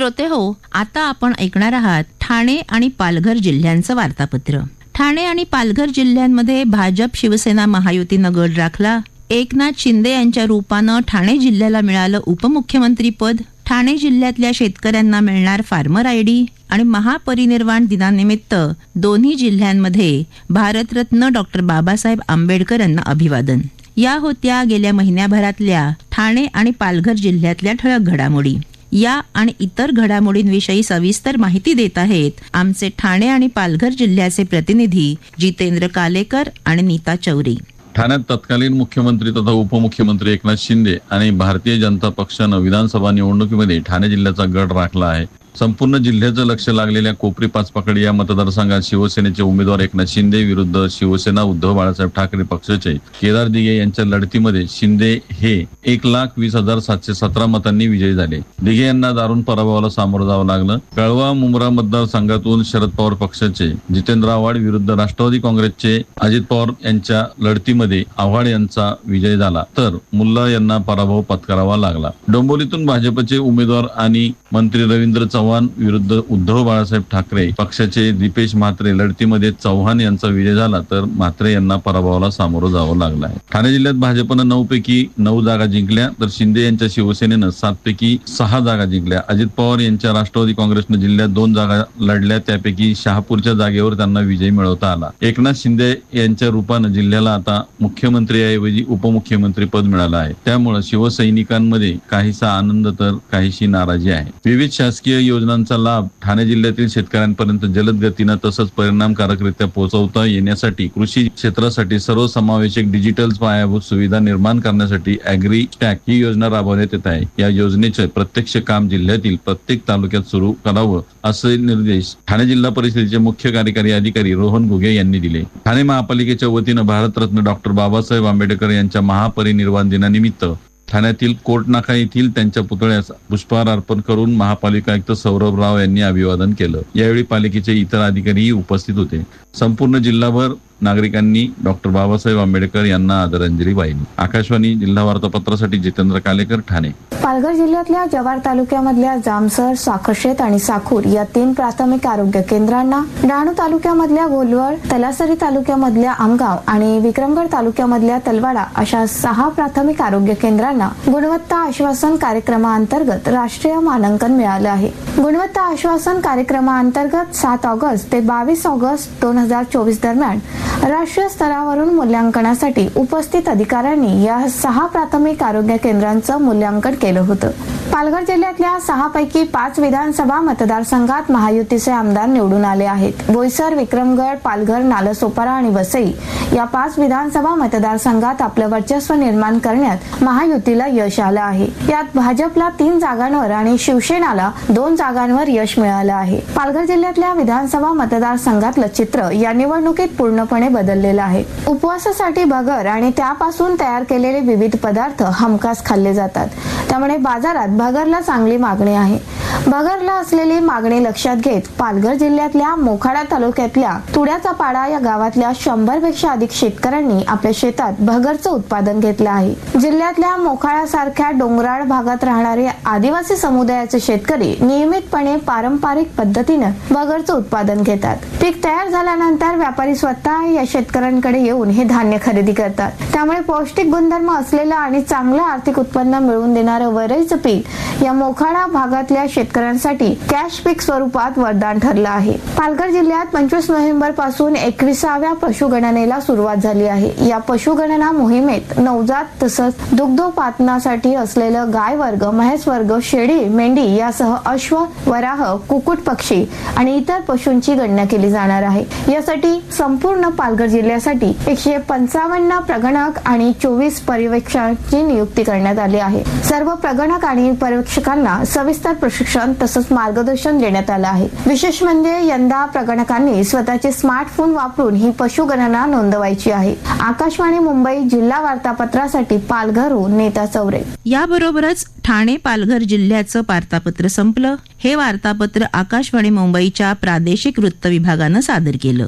श्रोते हो आता आपण ऐकणार आहात ठाणे आणि पालघर जिल्ह्यांचं वार्तापत्र. ठाणे आणि पालघर जिल्ह्यांमध्ये भाजप शिवसेना महायुतीनं गड राखला एकनाथ शिंदे यांच्या रूपानं ठाणे जिल्ह्याला मिळालं उपमुख्यमंत्री पद. ठाणे जिल्ह्यातल्या शेतकऱ्यांना मिळणार फार्मर आयडी आणि महापरिनिर्वाण दिनानिमित्त दोन्ही जिल्ह्यांमध्ये भारतरत्न डॉक्टर बाबासाहेब आंबेडकर यांना अभिवादन. या होत्या गेल्या महिन्याभरातल्या ठाणे आणि पालघर जिल्ह्यातल्या ठळक घडामोडी. या आणि इतर घडामोडींविषयी सविस्तर माहिती देत आहेत आमचे ठाणे आणि पालघर जिल्ह्याचे प्रतिनिधी जितेंद्र कालेकर आणि नीता चौरी. ठाण्यात तत्कालीन मुख्यमंत्री तथा उपमुख्यमंत्री एकनाथ शिंदे आणि भारतीय जनता पक्षानं विधानसभा निवडणुकीमध्ये ठाणे जिल्ह्याचा गड राखला आहे. संपूर्ण जिल्ह्याचं लक्ष लागलेल्या कोपरी पाचपाकड या मतदारसंघात शिवसेनेचे उमेदवार एकनाथ शिंदे विरुद्ध शिवसेना उद्धव बाळासाहेब ठाकरे पक्षाचे केदार दिघे यांच्या लढतीमध्ये शिंदे हे एक लाख वीस हजार सातशे सतरा मतांनी विजयी झाले. दिघे यांना दारुण पराभवाला सामोरं जावं लागलं. कळवा मुंब्रा मतदारसंघातून शरद पवार पक्षाचे जितेंद्र आव्हाड विरुद्ध राष्ट्रवादी काँग्रेसचे अजित पवार यांच्या लढतीमध्ये आव्हाड यांचा विजय झाला. तर मुल्ला यांना पराभव पत्करावा लागला. डोंबोलीतून भाजपचे उमेदवार आणि मंत्री रवींद्र चव्हाण विरुद्ध उद्धव बाळासाहेब ठाकरे पक्षाचे दीपेश म्हात्रे लढतीमध्ये चव्हाण यांचा विजय झाला तर म्हात्रे यांना पराभवाला सामोरं जावं लागलं आहे ठाणे जिल्ह्यात भाजपनं नऊ पैकी नऊ जागा जिंकल्या तर शिंदे यांच्या शिवसेनेनं सात पैकी सहा जागा जिंकल्या. अजित पवार यांच्या राष्ट्रवादी काँग्रेसनं जिल्ह्यात दोन जागा लढल्या त्यापैकी शहापूरच्या जागेवर त्यांना विजय मिळवता आला. एकनाथ शिंदे यांच्या रूपानं जिल्ह्याला आता मुख्यमंत्रीऐवजी उपमुख्यमंत्री पद मिळालं आहे. त्यामुळे शिवसैनिकांमध्ये काहीसा आनंद तर काहीशी नाराजी आहे. विविध शासकीय योजनांचा लाभ ठाणे जिल्ह्यातील शेतकऱ्यांपर्यंत जलद गतीनं तसंच परिणामकारकरित्या पोहोचवता येण्यासाठी कृषी क्षेत्रासाठी सर्वसमावेशक डिजिटल पायाभूत सुविधा निर्माण करण्यासाठी अॅग्री टॅक ही योजना राबवण्यात येत आहे. या योजनेचे प्रत्यक्ष काम जिल्ह्यातील प्रत्येक तालुक्यात सुरू करावं असे निर्देश ठाणे जिल्हा परिषदेचे मुख्य कार्यकारी अधिकारी रोहन घुगे यांनी दिले. ठाणे महापालिकेच्या वतीनं भारतरत्न डॉक्टर बाबासाहेब आंबेडकर यांच्या महापरिनिर्वाण दिनानिमित्त ठाण्यातील कोटनाका येथील त्यांच्या पुतळ्यास पुष्पहार अर्पण करून महापालिका आयुक्त सौरभ राव यांनी अभिवादन केलं. यावेळी पालिकेचे इतर अधिकारीही उपस्थित होते. संपूर्ण जिल्हाभर नागरिकांनी डॉक्टर बाबासाहेब आंबेडकर यांना आदरांजली वाहिली. आकाशवाणी जिल्हा वार्तापत्रासाठी जितेंद्र कालेकर ठाणे. पालघर जिल्ह्यातल्या जव्हार तालुक्यामधल्या जामसर साखरशेत आणि साखूर या तीन प्राथमिक आरोग्य केंद्रांना डहाणू तालुक्यामधल्या घोलवळ तलासरी तालुक्यामधल्या आमगाव आणि विक्रमगड तालुक्यामधल्या तलवाडा अशा सहा प्राथमिक आरोग्य केंद्रांना गुणवत्ता आश्वासन कार्यक्रमाअंतर्गत राष्ट्रीय मानांकन मिळालं आहे. गुणवत्ता आश्वासन कार्यक्रमाअंतर्गत सात ऑगस्ट ते बावीस ऑगस्ट दोन हजार चोवीस दरम्यान राष्ट्रीय स्तरावरून मूल्यांकनासाठी उपस्थित अधिकाऱ्यांनी या सहा प्राथमिक आरोग्य केंद्रांचं मूल्यांकन केलं होतं. पालघर जिल्ह्यातल्या सहा पैकी पाच विधानसभा मतदारसंघात महायुतीचे आमदार निवडून आले आहेत. बोईसर विक्रमगड पालघर नालसोपारा आणि वसई या पाच विधानसभा मतदारसंघात आपलं वर्चस्व निर्माण करण्यात महायुतीला यश आलं आहे. यात भाजपला तीन जागांवर आणि शिवसेनाला दोन जागांवर यश मिळालं आहे. पालघर जिल्ह्यातल्या विधानसभा मतदारसंघातलं चित्र या निवडणुकीत पूर्णपणे बदललेलं आहे. उपवासासाठी भगर आणि त्यापासून तयार केलेले विविध पदार्थ हमखास खाल्ले जातात. त्यामुळे बाजारात भगरला चांगली मागणी आहे. भगरला असलेली मागणी लक्षात घेत पालघर जिल्ह्यातल्या मोखाडा तालुक्यातल्या तुड्याचा पाडा या गावातल्या शंभरपेक्षा अधिक शेतकऱ्यांनी आपल्या शेतात भगरचं उत्पादन घेतलं आहे. जिल्ह्यातल्या मोखाड्यासारख्या डोंगराळ भागात राहणारे आदिवासी समुदायाचे शेतकरी नियमितपणे पारंपरिक पद्धतीनं भगरचं उत्पादन घेतात. पीक तयार झाल्यानंतर व्यापारी स्वतः या शेतकऱ्यांकडे येऊन हे धान्य खरेदी करतात. त्यामुळे पौष्टिक गुणधर्म असलेलं आणि चांगलं आर्थिक उत्पन्न मिळवून देणार वरईचं पीक. या मोखाडा भागातल्या शेतकऱ्यांसाठी कॅश पीक स्वरूपात वरदान ठरलं आहे. पालघर जिल्ह्यात पंचवीस नोव्हेंबरपासून एकविसाव्या पशुगणनेला सुरुवात झाली आहे. या पशुगणना मोहिमेत नवजात तसंच दुग्धोपातनासाठी असलेलं गाय वर्ग म्हैस वर्ग शेळी मेंढी यासह अश्व वराह कुकुट पक्षी आणि इतर पशूंची गणना केली जाणार आहे. यासाठी संपूर्ण पालघर जिल्ह्यासाठी एकशे पंचावन्न प्रगणक आणि चोवीस पर्यवेक्षकांची नियुक्ती करण्यात आली आहे. सर्व प्रगणक आणि परीक्षकांना सविस्तर प्रशिक्षण तसंच मार्गदर्शन देण्यात आलं आहे. विशेष म्हणजे यंदा प्रगणकांनी स्वतःचे स्मार्टफोन वापरून ही पशुगणना नोंदवायची आहे. आकाशवाणी मुंबई जिल्हा वार्तापत्रासाठी पालघरहून नेता चौरे. याबरोबरच ठाणे पालघर जिल्ह्याचं वार्तापत्र संपलं. हे वार्तापत्र आकाशवाणी मुंबईच्या प्रादेशिक वृत्त विभागानं सादर केलं.